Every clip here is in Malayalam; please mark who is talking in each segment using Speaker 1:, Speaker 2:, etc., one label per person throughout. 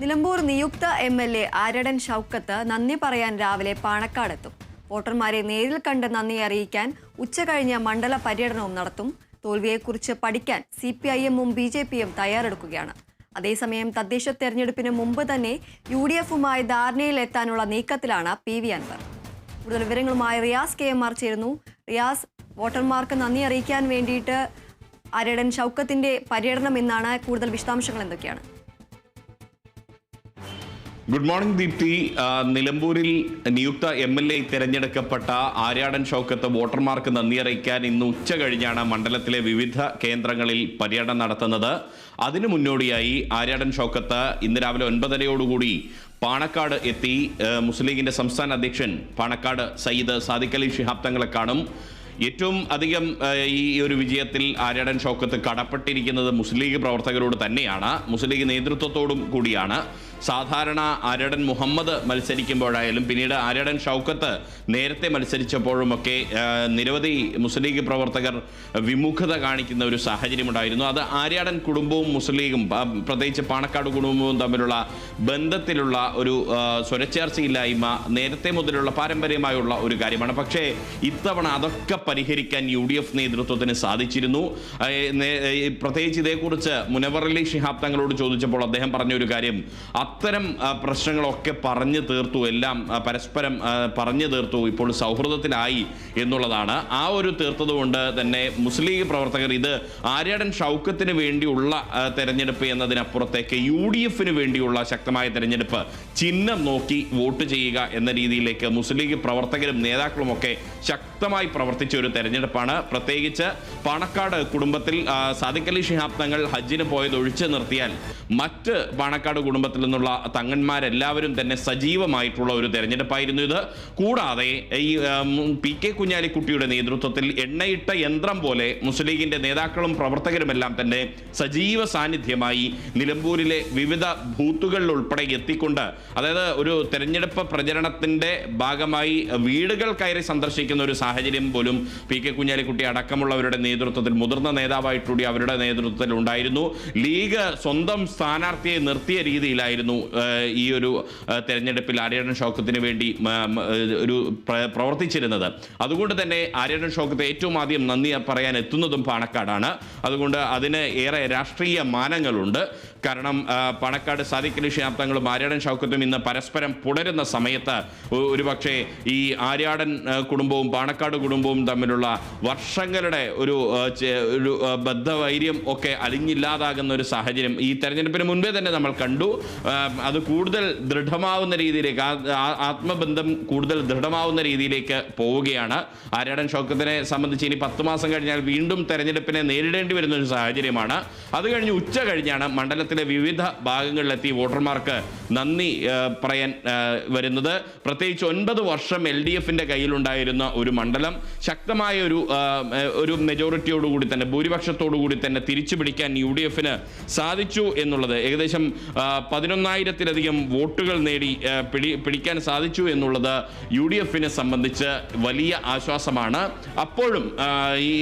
Speaker 1: നിലമ്പൂർ നിയുക്ത M L A Aryadan Shoukath നന്ദി പറയാൻ രാവിലെ പാണക്കാടെത്തും. വോട്ടർമാരെ നേരിൽ കണ്ട് നന്ദി അറിയിക്കാൻ ഉച്ച കഴിഞ്ഞ മണ്ഡല പര്യടനവും നടത്തും. തോൽവിയെക്കുറിച്ച് പഠിക്കാൻ സി പി ഐ എമ്മും ബി ജെ പിയും തയ്യാറെടുക്കുകയാണ്. അതേസമയം തദ്ദേശ തെരഞ്ഞെടുപ്പിന് മുമ്പ് തന്നെ യു ഡി എഫുമായി ധാരണയിലെത്താനുള്ള നീക്കത്തിലാണ് പി വി അൻവർ. കൂടുതൽ വിവരങ്ങളുമായി റിയാസ് കെ എം ആർ ചേരുന്നു. റിയാസ് വോട്ടർമാർക്ക് നന്ദി അറിയിക്കാൻ വേണ്ടിയിട്ട് അരടൻ ഷൗക്കത്തിന്റെ പര്യടനം എന്നാണ് കൂടുതൽ വിശദാംശങ്ങൾ എന്തൊക്കെയാണ്?
Speaker 2: Good morning Deepthi. നിലമ്പൂരിൽ നിയുക്ത എം എൽ എ തിരഞ്ഞെടുക്കപ്പെട്ട ആര്യാടൻ ഷൗക്കത്ത് വോട്ടർമാർക്ക് നന്ദി അറിയിക്കാൻ ഇന്ന് ഉച്ച കഴിഞ്ഞാണ് മണ്ഡലത്തിലെ വിവിധ കേന്ദ്രങ്ങളിൽ പര്യടനം നടത്തുന്നത്. അതിനു മുന്നോടിയായി ആര്യാടൻ ഷൗക്കത്ത് ഇന്ന് രാവിലെ ഒൻപതരയോടുകൂടി പാണക്കാട് എത്തി. മുസ്ലിം ലീഗിന്റെ സംസ്ഥാന അധ്യക്ഷൻ പാണക്കാട് സയ്യിദ് സാദിഖ് അലി ശിഹാബ് തങ്ങളെ കാണും. ഏറ്റവും അധികം ഈ ഒരു വിജയത്തിൽ ആര്യാടൻ ഷൗക്കത്ത് കടപ്പെട്ടിരിക്കുന്നത് മുസ്ലിം ലീഗ് പ്രവർത്തകരോട് തന്നെയാണ്. മുസ്ലിം ലീഗ് നേതൃത്വത്തോടും കൂടിയാണ്. സാധാരണ ആര്യടൻ മുഹമ്മദ് മത്സരിക്കുമ്പോഴായാലും പിന്നീട് ആര്യടൻ ഷൗക്കത്ത് നേരത്തെ മത്സരിച്ചപ്പോഴുമൊക്കെ നിരവധി മുസ്ലിം ലീഗ് പ്രവർത്തകർ വിമുഖത കാണിക്കുന്ന ഒരു സാഹചര്യമുണ്ടായിരുന്നു. അത് ആര്യാടൻ കുടുംബവും മുസ്ലിം ലീഗും പ്രത്യേകിച്ച് പാണക്കാട് കുടുംബവും തമ്മിലുള്ള ബന്ധത്തിലുള്ള ഒരു സ്വരച്ചേർച്ചയില്ലായ്മ നേരത്തെ മുതലുള്ള പാരമ്പര്യമായുള്ള ഒരു കാര്യമാണ്. പക്ഷേ ഇത്തവണ അതൊക്കെ പരിഹരിക്കാൻ യു ഡി എഫ് നേതൃത്വത്തിന് സാധിച്ചിരുന്നു പ്രത്യേകിച്ച് ഇതേക്കുറിച്ച് മുനവറലി ഷിഹാബ് തങ്ങളോട് ചോദിച്ചപ്പോൾ അദ്ദേഹം പറഞ്ഞ ഒരു കാര്യം അത്തരം പ്രശ്നങ്ങളൊക്കെ പറഞ്ഞു തീർത്തു എല്ലാം പരസ്പരം പറഞ്ഞു തീർത്തു ഇപ്പോൾ സൗഹൃദത്തിലായി എന്നുള്ളതാണ്. ആ ഒരു തീർത്തതുകൊണ്ട് തന്നെ മുസ്ലിം ലീഗ് പ്രവർത്തകർ ഇത് ആര്യാടൻ ഷൗക്കത്തിന് വേണ്ടിയുള്ള തെരഞ്ഞെടുപ്പ് എന്നതിനപ്പുറത്തേക്ക് യു ഡി എഫിന് വേണ്ടിയുള്ള ശക്തമായ തെരഞ്ഞെടുപ്പ് ചിഹ്നം നോക്കി വോട്ട് ചെയ്യുക എന്ന രീതിയിലേക്ക് മുസ്ലിം ലീഗ് പ്രവർത്തകരും നേതാക്കളും ഒക്കെ ശക്തമായി പ്രവർത്തിച്ച ഒരു തെരഞ്ഞെടുപ്പാണ്. പ്രത്യേകിച്ച് പാണക്കാട് കുടുംബത്തിൽ സാദിഖ് അലി ശിഹാബ് തങ്ങൾ ഹജ്ജിന് പോയത് ഒഴിച്ചു നിർത്തിയാൽ മറ്റ് പാണക്കാട് കുടുംബത്തിൽ നിന്നുള്ള തങ്ങന്മാരെല്ലാവരും തന്നെ സജീവമായിട്ടുള്ള ഒരു തെരഞ്ഞെടുപ്പായിരുന്നു ഇത്. കൂടാതെ ഈ പി കെ കുഞ്ഞാലിക്കുട്ടിയുടെ നേതൃത്വത്തിൽ എണ്ണയിട്ട യന്ത്രം പോലെ മുസ്ലിം ലീഗിന്റെ നേതാക്കളും പ്രവർത്തകരുമെല്ലാം തന്നെ സജീവ സാന്നിധ്യമായി നിലമ്പൂരിലെ വിവിധ ബൂത്തുകളിൽ ഉൾപ്പെടെ എത്തിക്കൊണ്ട് അതായത് ഒരു തെരഞ്ഞെടുപ്പ് പ്രചരണത്തിന്റെ ഭാഗമായി വീടുകൾ കയറി സന്ദർശിക്കുന്ന ഒരു സാഹചര്യം പോലും പി കെ കുഞ്ഞാലിക്കുട്ടി അടക്കമുള്ളവരുടെ നേതൃത്വത്തിൽ മുതിർന്ന നേതാവായിട്ടുകൂടി അവരുടെ നേതൃത്വത്തിൽ ഉണ്ടായിരുന്നു. ലീഗ് സ്വന്തം സ്ഥാനാർത്ഥിയെ നിർത്തിയ രീതിയിലായിരുന്നു ഏഹ്, ഈ ഒരു തെരഞ്ഞെടുപ്പിൽ ആര്യടൻ ഷൗക്കത്തിന് വേണ്ടി ഒരു പ്രവർത്തിച്ചിരുന്നത്. അതുകൊണ്ട് തന്നെ ആര്യടൻ ഷൗക്കത്ത് ഏറ്റവും ആദ്യം നന്ദി പറയാൻ എത്തുന്നതും പാണക്കാടാണ്. അതുകൊണ്ട് അതിന് ഏറെ രാഷ്ട്രീയ മാനങ്ങളുണ്ട്. കാരണം പണക്കാട് സാദിഖ് അലി ആര്യടൻ ഷൗക്കത്തും ഇന്ന് പരസ്പരം പുടരുന്ന സമയത്ത് ഒരുപക്ഷെ ഈ ആര്യാടൻ കുടുംബവും പാണക്കാട് കുടുംബവും തമ്മിലുള്ള വർഷങ്ങളുടെ ഒരു ഒരു ബദ്ധവൈര്യം ഒക്കെ അലിഞ്ഞില്ലാതാകുന്ന ഒരു സാഹചര്യം ഈ തെരഞ്ഞെടുപ്പിന് മുൻപേ തന്നെ നമ്മൾ കണ്ടു. അത് കൂടുതൽ ദൃഢമാവുന്ന രീതിയിലേക്ക് ആത്മബന്ധം കൂടുതൽ ദൃഢമാവുന്ന രീതിയിലേക്ക് പോവുകയാണ്. ആര്യാടൻ ഷോക്കത്തിനെ സംബന്ധിച്ച് ഇനി പത്ത് മാസം കഴിഞ്ഞാൽ വീണ്ടും തെരഞ്ഞെടുപ്പിനെ നേരിടേണ്ടി വരുന്ന ഒരു സാഹചര്യമാണ്. അത് കഴിഞ്ഞ് ഉച്ച കഴിഞ്ഞാണ് മണ്ഡലത്തിലെ വിവിധ ഭാഗങ്ങളിലെത്തി വോട്ടർമാർക്ക് നന്ദി പറയാൻ വരുന്നത്. പ്രത്യേകിച്ച് ഒൻപത് വർഷം എൽ ഡി എഫിന്റെ കയ്യിലുണ്ടായിരുന്ന ഒരു മണ്ഡലം ശക്തമായ ഒരു ഒരു മെജോറിറ്റിയോടുകൂടി തന്നെ ഭൂരിപക്ഷത്തോടുകൂടി തന്നെ തിരിച്ചു പിടിക്കാൻ യു ഡി എഫിന് സാധിച്ചു എന്നുള്ളത്. ഏകദേശം ആ, പതിനൊന്നായിരത്തിലധികം വോട്ടുകൾ നേടി പിടി പിടിക്കാൻ സാധിച്ചു എന്നുള്ളത് യു ഡി എഫിനെ സംബന്ധിച്ച് വലിയ ആശ്വാസമാണ്. അപ്പോഴും ഈ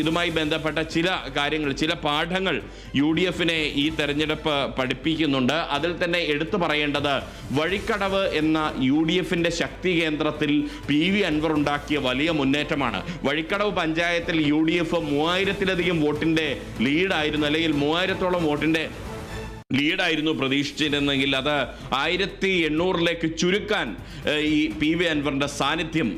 Speaker 2: ഇതുമായി ബന്ധപ്പെട്ട ചില കാര്യങ്ങൾ ചില പാഠങ്ങൾ യു ഡി എഫിനെ ഈ തെരഞ്ഞെടുപ്പ് പഠിപ്പിക്കുന്നുണ്ട്. അതിൽ തന്നെ എടുത്തു പറയേണ്ടത് വഴിക്കടവ് എന്ന യു ഡി എഫിന്റെ ശക്തി കേന്ദ്രത്തിൽ പി വി അൻവർ ഉണ്ടാക്കിയ വലിയ മുന്നേറ്റമാണ്. വഴിക്കടവ് പഞ്ചായത്തിൽ യു ഡി എഫ് മൂവായിരത്തിലധികം വോട്ടിന്റെ ലീഡായിരുന്നു അല്ലെങ്കിൽ മൂവായിരത്തോളം വോട്ടിന്റെ ലീഡായിരുന്നു പ്രതീക്ഷിച്ചിരുന്നെങ്കിൽ അത് ആയിരത്തി എണ്ണൂറിലേക്ക് ചുരുക്കാൻ ഈ പി വി അൻവറിന്റെ സാന്നിധ്യം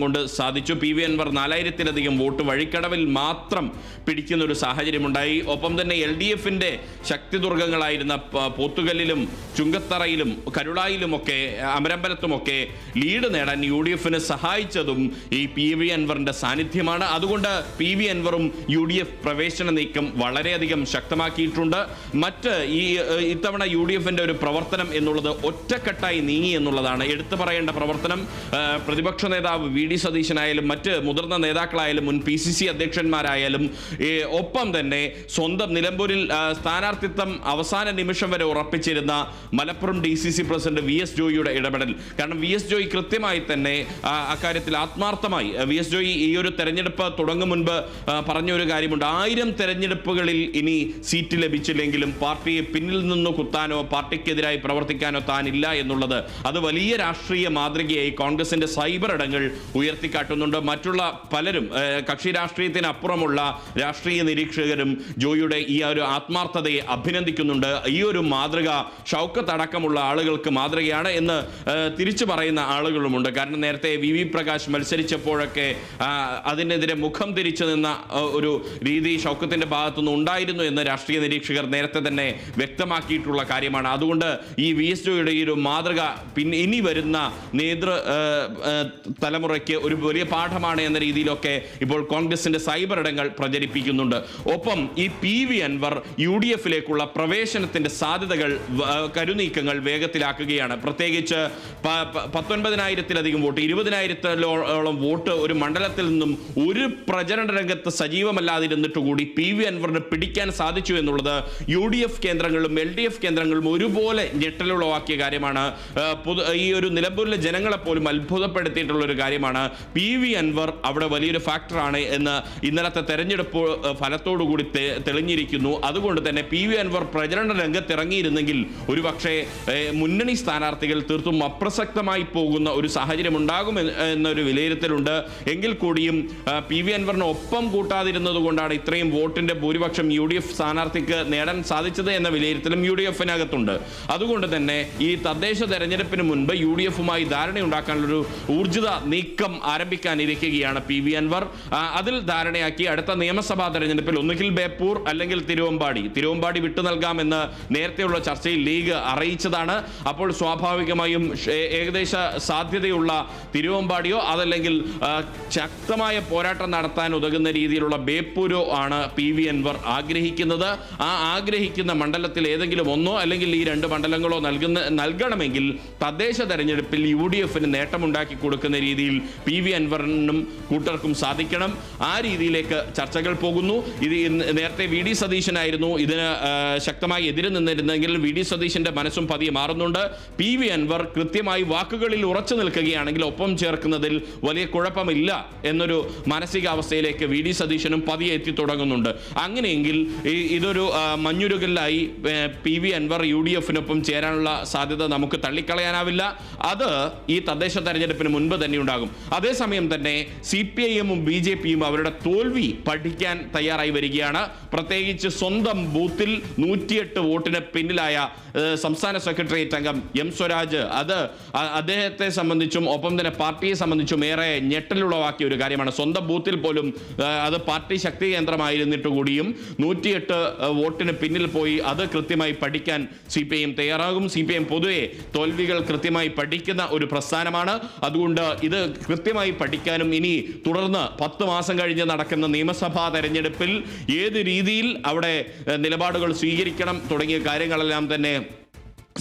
Speaker 2: കൊണ്ട് സാധിച്ചു. പി വി അൻവർ നാലായിരത്തിലധികം വോട്ട് വഴിക്കടവിൽ മാത്രം പിടിക്കുന്ന ഒരു സാഹചര്യമുണ്ടായി. ഒപ്പം തന്നെ എൽ ഡി എഫിന്റെ ശക്തിദുർഗങ്ങളായിരുന്ന ദുർഗങ്ങളായിരുന്ന പോത്തുകല്ലിലും ചുങ്കത്തറയിലും കരുളായിലുമൊക്കെ അമരമ്പലത്തുമൊക്കെ ലീഡ് നേടാൻ യു ഡി എഫിന് സഹായിച്ചതും ഈ പി വി അൻവറിന്റെ സാന്നിധ്യമാണ്. അതുകൊണ്ട് പി വി അൻവറും യു ഡി എഫ് പ്രവേശന നീക്കം വളരെയധികം ശക്തമാക്കിയിട്ടുണ്ട്. മറ്റ് ഈ ഏഹ്, ഇത്തവണ യു ഡി എഫിന്റെ ഒരു പ്രവർത്തനം എന്നുള്ളത് ഒറ്റക്കെട്ടായി നീങ്ങി എന്നുള്ളതാണ്. എടുത്തു പറയേണ്ട പ്രവർത്തനം പ്രതിപക്ഷ നേതാവ് വി ഡി സതീശനായാലും മറ്റ് മുതിർന്ന നേതാക്കളായാലും മുൻ പി സി സി അധ്യക്ഷന്മാരായാലും ഒപ്പം തന്നെ സ്വന്തം നിലമ്പൂരിൽ സ്ഥാനാർത്ഥിത്വം അവസാന നിമിഷം വരെ ഉറപ്പിച്ചിരുന്ന Malappuram D C C president V S ജോയിയുടെ ഇടപെടൽ. കാരണം വി എസ് ജോയി കൃത്യമായി തന്നെ അക്കാര്യത്തിൽ ആത്മാർത്ഥമായി. വി എസ് ജോയി ഈ ഒരു തെരഞ്ഞെടുപ്പ് തുടങ്ങും മുൻപ് പറഞ്ഞൊരു കാര്യമുണ്ട്. ആയിരം തെരഞ്ഞെടുപ്പുകളിൽ ഇനി സീറ്റ് ലഭിച്ചില്ലെങ്കിലും പാർട്ടിയെ പിന്നിൽ നിന്ന് കുത്താനോ പാർട്ടിക്കെതിരായി പ്രവർത്തിക്കാനോ താനില്ല എന്നുള്ളത് അത് വലിയ രാഷ്ട്രീയ മാതൃകയായി കോൺഗ്രസിന്റെ സൈബർ ഇടങ്ങൾ ഉയർത്തിക്കാട്ടുന്നുണ്ട്. മറ്റുള്ള പലരും കക്ഷി രാഷ്ട്രീയത്തിനപ്പുറമുള്ള രാഷ്ട്രീയ നിരീക്ഷകരും ജോയിയുടെ ഈ ഒരു ആത്മാർത്ഥതയെ അഭിനന്ദിക്കുന്നുണ്ട്. ഈ ഒരു മാതൃക ഷൗക്കത്ത് അടക്കമുള്ള ആളുകൾക്ക് മാതൃകയാണ് എന്ന് തിരിച്ചു പറയുന്ന ആളുകളുമുണ്ട്. കാരണം നേരത്തെ വി വി പ്രകാശ് മത്സരിച്ചപ്പോഴൊക്കെ അതിനെതിരെ മുഖം തിരിച്ചു നിന്ന ഒരു രീതി ഷൗക്കത്തിന്റെ ഭാഗത്തുനിന്ന് ഉണ്ടായിരുന്നു എന്ന് രാഷ്ട്രീയ നിരീക്ഷകർ നേരത്തെ തന്നെ വ്യക്തമാക്കിയിട്ടുള്ള കാര്യമാണ്. അതുകൊണ്ട് ഈ വി എസ് ജോയുടെ ഈ ഒരു മാതൃക പിന്നെ ഇനി വരുന്ന നേതൃ തലമുറയ്ക്ക് ഒരു വലിയ പാഠമാണ് എന്ന രീതിയിലൊക്കെ ഇപ്പോൾ കോൺഗ്രസിന്റെ സൈബർ ഇടങ്ങൾ പ്രചരിപ്പിക്കുന്നുണ്ട്. ഒപ്പം ഈ P V Anvar U D എഫിലേക്കുള്ള പ്രവേശനത്തിന്റെ സാധ്യതകൾ കരുനീക്കങ്ങൾ വേഗത്തിലാക്കുകയാണ്. പ്രത്യേകിച്ച് പത്തൊൻപതിനായിരത്തിലധികം വോട്ട് ഇരുപതിനായിരത്തിലോളം വോട്ട് ഒരു മണ്ഡലത്തിൽ നിന്നും ഒരു പ്രചരണ രംഗത്ത് സജീവമല്ലാതിരുന്നിട്ട് കൂടി പി വി അൻവറിന് പിടിക്കാൻ സാധിച്ചു എന്നുള്ളത് യു ഡി എഫ് കേന്ദ്രങ്ങളിലും എൽ ഡി എഫ് കേന്ദ്രങ്ങളിലും ഒരുപോലെ ഞെട്ടലുളവാക്കിയ കാര്യമാണ്. പൊതു ഈ ഒരു നിലമ്പൂരിലെ ജനങ്ങളെ പോലും അത്ഭുതപ്പെടുത്തിയിട്ടുള്ള ഒരു കാര്യമാണ്. പി വി അൻവർ അവിടെ വലിയൊരു ഫാക്ടറാണ് എന്ന് ഇന്നലത്തെ തെരഞ്ഞെടുപ്പ് ഫലത്തോടുകൂടി തെളിഞ്ഞിരിക്കുന്നു. അതുകൊണ്ട് തന്നെ പി വി അൻവർ പ്രചരണ രംഗത്തിറങ്ങിയിരുന്നെങ്കിൽ ഒരുപക്ഷെ പക്ഷേ മുന്നണി സ്ഥാനാർത്ഥികൾ തീർത്തും അപ്രസക്തമായി പോകുന്ന ഒരു സാഹചര്യം ഉണ്ടാകും എന്നൊരു വിലയിരുത്തലുണ്ട്. എങ്കിൽ കൂടിയും പി വി അൻവറിന് ഒപ്പം കൂട്ടാതിരുന്നത് കൊണ്ടാണ് ഇത്രയും വോട്ടിന്റെ ഭൂരിപക്ഷം യു ഡി എഫ് സ്ഥാനാർത്ഥിക്ക് നേടാൻ സാധിച്ചത് എന്ന വിലയിരുത്തലും യു ഡി എഫിനകത്തുണ്ട്. അതുകൊണ്ട് തന്നെ ഈ തദ്ദേശ തെരഞ്ഞെടുപ്പിന് മുൻപ് യു ഡി എഫുമായി ധാരണയുണ്ടാക്കാനുള്ളൊരു ഊർജിത നീക്കം ആരംഭിക്കാനിരിക്കുകയാണ് പി വി അൻവർ. അതിൽ ധാരണയാക്കി അടുത്ത നിയമസഭാ തെരഞ്ഞെടുപ്പിൽ ഒന്നുകിൽ ബേപ്പൂർ അല്ലെങ്കിൽ തിരുവമ്പാടി. തിരുവമ്പാടി വിട്ടു നൽകാമെന്ന് നേരത്തെയുള്ള ചർച്ചയിൽ ലീഗ് അറിയിച്ചതാണ്. അപ്പോൾ സ്വാഭാവികമായും ഏകദേശ സാധ്യതയുള്ള തിരുവമ്പാടിയോ അതല്ലെങ്കിൽ ശക്തമായ പോരാട്ടം നടത്താൻ ഉതകുന്ന രീതിയിലുള്ള ബേപ്പൂരോ ആണ് പി വി അൻവർ ആഗ്രഹിക്കുന്നത്. ആ ആഗ്രഹിക്കുന്ന മണ്ഡലത്തിൽ ഏതെങ്കിലും ഒന്നോ അല്ലെങ്കിൽ ഈ രണ്ട് മണ്ഡലങ്ങളോ നൽകുന്ന നൽകണമെങ്കിൽ തദ്ദേശ തെരഞ്ഞെടുപ്പിൽ യു ഡി എഫിന് നേട്ടമുണ്ടാക്കി കൊടുക്കുന്ന രീതിയിൽ പി വി അൻവറിനും കൂട്ടർക്കും സാധിക്കണം. ആ രീതിയിലേക്ക് ചർച്ചകൾ പോകുന്നു. ഇത് നേരത്തെ വി ഡി സതീശനായിരുന്നു. ഇതിന് ശക്തമായി എതിര് നിന്നിരുന്നെങ്കിൽ വി ഡി സതീശന്റെ മനസ്സും പതിയെ മാറുന്നുണ്ട്. പി വി അൻവർ കൃത്യമായി വാക്കുകളിൽ ഉറച്ചു നിൽക്കുകയാണെങ്കിൽ ഒപ്പം ചേർക്കുന്നതിൽ വലിയ കുഴപ്പമില്ല എന്നൊരു മാനസികാവസ്ഥയിലേക്ക് വി ഡി സതീശനും പതിയെ എത്തി തുടങ്ങുന്നുണ്ട്. അങ്ങനെയെങ്കിൽ ഇതൊരു മഞ്ഞുരുകലായി P V Anvar U D എഫിനൊപ്പം ചേരാനുള്ള സാധ്യത നമുക്ക് തള്ളിക്കളയാനാവില്ല. അത് ഈ തദ്ദേശ തെരഞ്ഞെടുപ്പിന് മുൻപ് തന്നെ ഉണ്ടാകും. അതേസമയം തന്നെ സി പി ഐ എമ്മും ബി ജെ പിയും അവരുടെ തോൽവി പഠിക്കാൻ തയ്യാറായി വരികയാണ്. പ്രത്യേകിച്ച് സ്വന്തം ബൂത്തിൽ നൂറ്റിയെട്ട് വോട്ടിന് പിന്നിലായ സംസ്ഥാന സെക്രട്ടേറിയറ്റ് അംഗം എം സ്വരാജ്. അത് അദ്ദേഹത്തെ സംബന്ധിച്ചും ഒപ്പം തന്നെ പാർട്ടിയെ സംബന്ധിച്ചും ഏറെ ഞെട്ടലുളവാക്കിയ ഒരു കാര്യമാണ്. സ്വന്തം ബൂത്തിൽ പോലും അത് പാർട്ടി ശക്തി കേന്ദ്രമായിരുന്നിട്ട് കൂടിയും നൂറ്റിയെട്ട് വോട്ടിന് പിന്നിൽ പോയി അത് കൃത്യമായി പഠിക്കാൻ സി പി എം തയ്യാറാകും. സി പി എം പൊതുവെ തോൽവികൾ കൃത്യമായി പഠിക്കുന്ന ഒരു പ്രസ്ഥാനമാണ്. അതുകൊണ്ട് ഇത് കൃത്യമായി പഠിക്കാനും ഇനി തുടർന്ന് പത്ത് മാസം കഴിഞ്ഞ് നടക്കുന്ന നിയമസഭാ തെരഞ്ഞെടുപ്പിൽ ഏത് രീതിയിൽ അവിടെ നിലപാടുകൾ സ്വീകരിക്കണം തുടങ്ങിയ കാര്യങ്ങളെല്ലാം തന്നെ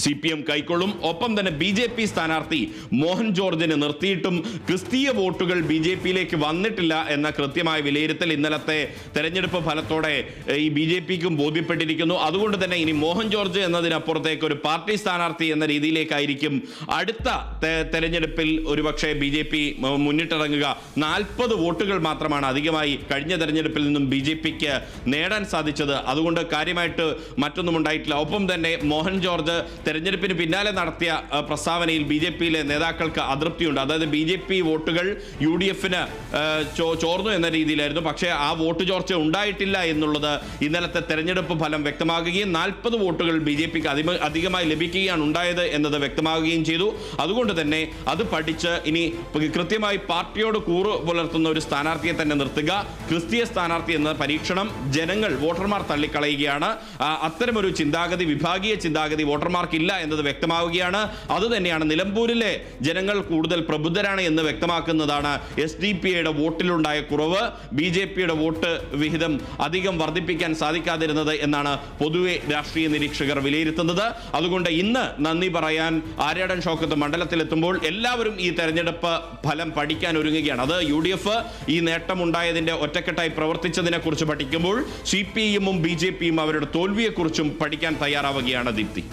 Speaker 2: സി പി എം കൈക്കൊള്ളും. ഒപ്പം തന്നെ ബി ജെ പി സ്ഥാനാർത്ഥി മോഹൻ ജോർജിനെ നിർത്തിയിട്ടും ക്രിസ്തീയ വോട്ടുകൾ ബി ജെ പിയിലേക്ക് വന്നിട്ടില്ല എന്ന കൃത്യമായ വിലയിരുത്തൽ ഇന്നലത്തെ തെരഞ്ഞെടുപ്പ് ഫലത്തോടെ ഈ ബി ജെ പിക്കും ബോധ്യപ്പെട്ടിരിക്കുന്നു. അതുകൊണ്ട് തന്നെ ഇനി മോഹൻ ജോർജ് എന്നതിനപ്പുറത്തേക്ക് ഒരു പാർട്ടി സ്ഥാനാർത്ഥി എന്ന രീതിയിലേക്കായിരിക്കും അടുത്ത തെരഞ്ഞെടുപ്പിൽ ഒരുപക്ഷെ ബി ജെ പി മുന്നിട്ടിറങ്ങുക. നാൽപ്പത് വോട്ടുകൾ മാത്രമാണ് അധികമായി കഴിഞ്ഞ തെരഞ്ഞെടുപ്പിൽ നിന്നും ബി ജെ പിക്ക് നേടാൻ സാധിച്ചത്. അതുകൊണ്ട് കാര്യമായിട്ട് മറ്റൊന്നും ഉണ്ടായിട്ടില്ല. ഒപ്പം തന്നെ മോഹൻ ജോർജ് തെരഞ്ഞെടുപ്പിന് പിന്നാലെ നടത്തിയ പ്രസ്താവനയിൽ ബി ജെ പിയിലെ നേതാക്കൾക്ക് അതൃപ്തിയുണ്ട്. അതായത് ബി ജെ പി വോട്ടുകൾ യു ഡി എഫിന് ചോർന്നു എന്ന രീതിയിലായിരുന്നു. പക്ഷേ ആ വോട്ട് ചോർച്ച ഉണ്ടായിട്ടില്ല എന്നുള്ളത് ഇന്നലത്തെ തെരഞ്ഞെടുപ്പ് ഫലം വ്യക്തമാകുകയും നാൽപ്പത് വോട്ടുകൾ ബി ജെ പിക്ക് അധികമായി ലഭിക്കുകയാണ് ഉണ്ടായത് എന്നത് വ്യക്തമാകുകയും ചെയ്തു. അതുകൊണ്ട് തന്നെ അത് പഠിച്ച് ഇനി കൃത്യമായി പാർട്ടിയോട് കൂറ് പുലർത്തുന്ന ഒരു സ്ഥാനാർത്ഥിയെ തന്നെ നിർത്തുക. ക്രിസ്തീയ സ്ഥാനാർത്ഥി എന്ന പരീക്ഷണം ജനങ്ങൾ വോട്ടർമാർ തള്ളിക്കളയുകയാണ്. അത്തരമൊരു ചിന്താഗതി വിഭാഗീയ ചിന്താഗതി വോട്ടർമാർക്കില്ല എന്നത് വ്യക്തമാവുകയാണ്. അതുതന്നെയാണ് നിലമ്പൂരിലെ ജനങ്ങൾ കൂടുതൽ പ്രബുദ്ധരാണ് എന്ന് വ്യക്തമാക്കുന്നതാണ് എസ് ഡി പി എയുടെ വോട്ടിലുണ്ടായ കുറവ്. ബി ജെ പിയുടെ വോട്ട് വിഹിതം അധികം വർദ്ധിപ്പിക്കാൻ സാധിക്കാതിരുന്നത് എന്നാണ് പൊതുവെ രാഷ്ട്രീയ നിരീക്ഷകർ വിലയിരുത്തുന്നത്. അതുകൊണ്ട് ഇന്ന് നന്ദി പറയാൻ ആര്യാടൻ ഷോക്കത്ത് മണ്ഡലത്തിലെത്തുമ്പോൾ എല്ലാവരും ഈ തെരഞ്ഞെടുപ്പ് ഫലം പഠിക്കാൻ ഒരുങ്ങുകയാണ്. അത് യു ഡി എഫ് ഈ നേട്ടമുണ്ടായതിന്റെ ഒറ്റക്കെട്ടായി പ്രവർത്തിച്ചതിനെക്കുറിച്ച് പഠിക്കുമ്പോൾ സി പി എമ്മും ബി ജെ പിയും അവരുടെ തോൽവിയെക്കുറിച്ചും പഠിക്കാൻ തയ്യാറാവുകയാണ് ദീപ്തി.